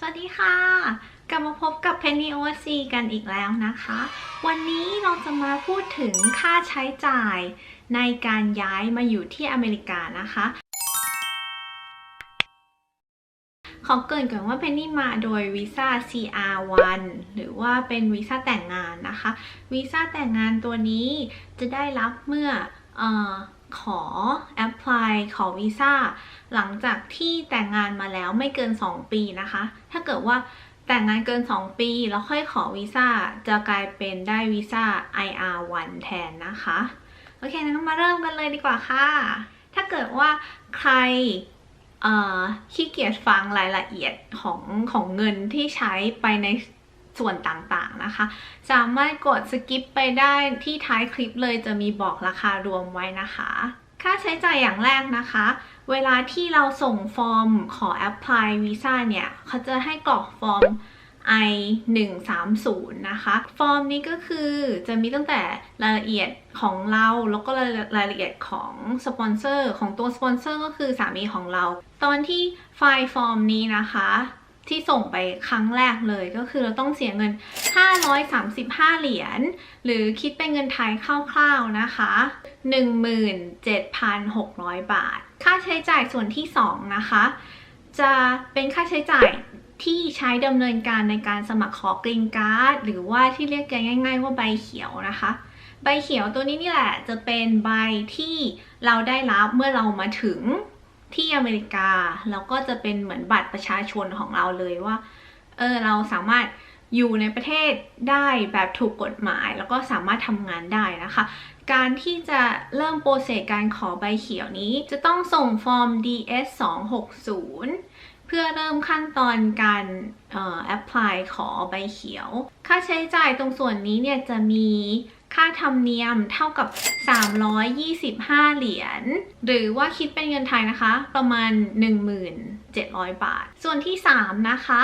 สวัสดีค่ะ กลับมาพบกับ Penny Oversea กันอีกแล้วนะคะ วันนี้เราจะมาพูดถึงค่าใช้จ่ายในการย้ายมาอยู่ที่อเมริกานะคะ ขอเกรินก่อนว่าเพนนี่มาโดยวีซ่า CR1 หรือว่าเป็นวีซ่าแต่งงานนะคะ วีซ่าแต่งงานตัวนี้จะได้รับเมื่อ เออขอ apply ขอวีซ่าหลังจากที่แต่งงานมาแล้วไม่เกิน 2 ปีนะคะ ถ้าเกิดว่าแต่งงานเกิน 2 ปี แล้วค่อยขอวีซ่าจะกลายเป็นได้วีซ่า IR1 แทนนะคะ โอเคงั้นมาเริ่มกันเลยดีกว่าค่ะ ถ้าเกิดว่าใครขี้เกียจฟังรายละเอียดของของเงินที่ใช้ไปใน ส่วนต่างๆนะคะ สามารถกดสกิปไปได้ที่ท้ายคลิปเลยจะมีบอกราคารวมไว้นะคะ ค่าใช้จ่ายอย่างแรกนะคะ เวลาที่เราส่งฟอร์มขอ apply วีซ่าเนี่ยเขาจะให้กรอกฟอร์ม I 1 3 0นะคะ ฟอร์มนี้ก็คือจะมีตั้งแต่รายละเอียดของเราแล้วก็รายละเอียดของสปอนเซอร์ของตัวสปอนเซอร์ก็คือสามีของเรา ตอนที่ไฟล์ฟอร์มนี้นะคะ ที่ส่งไปครั้งแรกเลยก็คือเราต้องเสียเงิน 535 เหรียญ หรือคิดเป็นเงินไทยคร่าวๆนะคะ 17,600 บาท ค่าใช้จ่ายส่วนที่ 2 นะคะ จะเป็นค่าใช้จ่ายที่ใช้ดำเนินการในการสมัครขอกรีนการ์ด หรือว่าที่เรียกกันง่าย ๆ ว่าใบเขียวนะคะ ใบเขียวตัวนี้นี่แหละจะเป็นใบที่เราได้รับเมื่อเรามาถึง ที่อเมริกาแล้วก็จะเป็นเหมือนบัตรประชาชนของเราเลยว่า เออเราสามารถอยู่ในประเทศได้แบบถูกกฎหมาย แล้วก็สามารถทำงานได้นะคะ การที่จะเริ่มโปรเซสการขอใบเขียวนี้ จะต้องส่งฟอร์ม DS 260 เพื่อเริ่มขั้นตอนการเอ่อ apply ขอใบเขียว ค่าใช้จ่ายตรงส่วนนี้เนี่ยจะมี ค่าธรรมเนียมเท่ากับ 325 เหรียญ หรือว่าคิดเป็นเงินไทยนะคะ ประมาณ 1700 บาท ส่วนที่ 3 นะคะ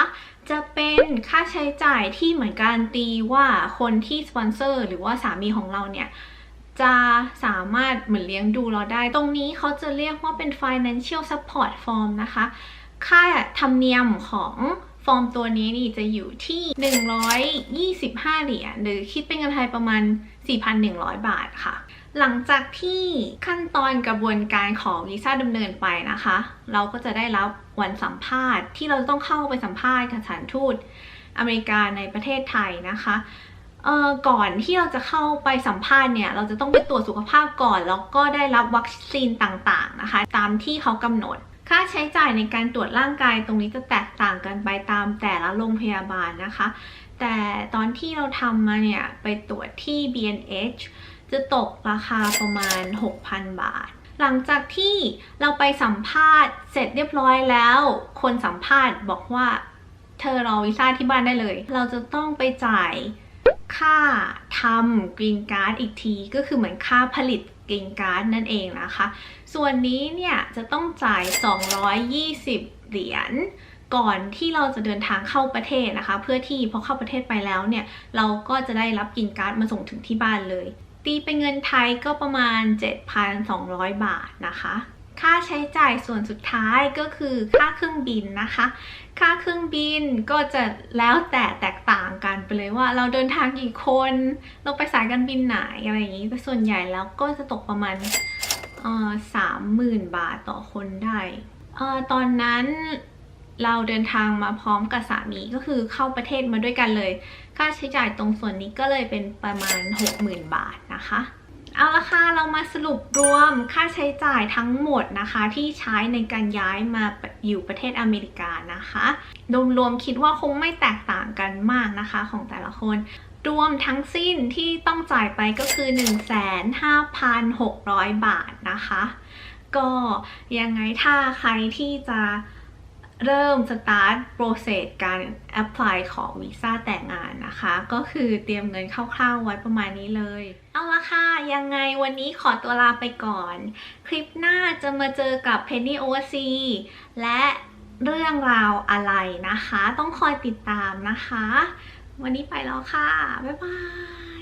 จะเป็นค่าใช้จ่ายที่เหมือนการตีว่าคนที่สปอนเซอร์หรือว่าสามีของเราเนี่ยจะสามารถเหมือนเลี้ยงดูเราได้ ตรงนี้เขาจะเรียกว่าเป็น financial support form นะคะ ค่าธรรมเนียมของ ฟอร์มตัวนี้นี่จะอยู่ที่ 125 เหรียญหรือคิดเป็นเงินไทยประมาณ 4,100 บาทค่ะ หลังจากที่ขั้นตอนกระบวนการขอวีซ่าดำเนินไปนะคะ เราก็จะได้รับวันสัมภาษณ์ ที่เราต้องเข้าไปสัมภาษณ์กับสถานทูตอเมริกาในประเทศไทยนะคะเอ่อก่อนที่เราจะเข้าไปสัมภาษณ์เนี่ย เราจะต้องไปตรวจสุขภาพก่อน แล้วก็ได้รับวัคซีนต่างๆนะคะ ตามที่เขากำหนด ค่าใช้จ่ายในการตรวจร่างกายตรงนี้จะแตกต่างกันไปตามแต่ละโรงพยาบาลนะคะ แต่ตอนที่เราทำมาเนี่ยไปตรวจที่ BNH จะตกราคาประมาณ 6,000 บาท หลังจากที่เราไปสัมภาษณ์เสร็จเรียบร้อยแล้ว คนสัมภาษณ์บอกว่าเธอรอวีซ่าที่บ้านได้เลย เราจะต้องไปจ่ายค่าทำกรีนการ์ดอีกที ก็คือเหมือนค่าผลิต กรีนการ์ดนั่นเองนะคะ ส่วนนี้เนี่ยจะต้องจ่าย 220 เหรียญก่อนที่เราจะเดินทางเข้าประเทศนะคะ เพื่อที่พอเข้าประเทศไปแล้วเนี่ย เราก็จะได้รับกินการ์ดมาส่งถึงที่บ้านเลย ตีเป็นเงินไทยก็ประมาณ 7,200 บาทนะคะ ค่าใช้จ่ายส่วนสุดท้ายก็คือค่าเครื่องบินนะคะ ค่าเครื่องบินก็จะแล้วแต่แตกต่างกันไปเลยว่า เราเดินทางกี่คน เราไปสายการบินไหนอะไรอย่างนี้แต่ส่วนใหญ่แล้วก็จะตกประมาณสามหมื่นบาทต่อคนได้เออตอนนั้นเราเดินทางมาพร้อมกับสามีก็คือเข้าประเทศมาด้วยกันเลย ค่าใช้จ่ายตรงส่วนนี้ก็เลยเป็นประมาณ 60,000 บาทนะคะ เอาละค่ะ เรามาสรุปรวมค่าใช้จ่ายทั้งหมดนะคะ ที่ใช้ในการย้ายมาอยู่ประเทศอเมริกานะคะรวมๆคิดว่าคงไม่แตกต่างกันมากนะคะของแต่ละคน รวมทั้งสิ้นที่ต้องจ่ายไปก็คือ 15,600 บาทนะคะ ก็ยังไงถ้าใครที่จะ เริ่มสตาร์ทโปรเซสการ apply ของวีซ่าแต่งงานนะคะ ก็คือเตรียมเงินคร่าวๆไว้ประมาณนี้เลย เอาละค่ะ ยังไงวันนี้ขอตัวลาไปก่อน คลิปหน้าจะมาเจอกับ Penny OC และเรื่องราวอะไรนะคะ ต้องคอยติดตามนะคะ วันนี้ไปแล้วค่ะ บ๊ายบาย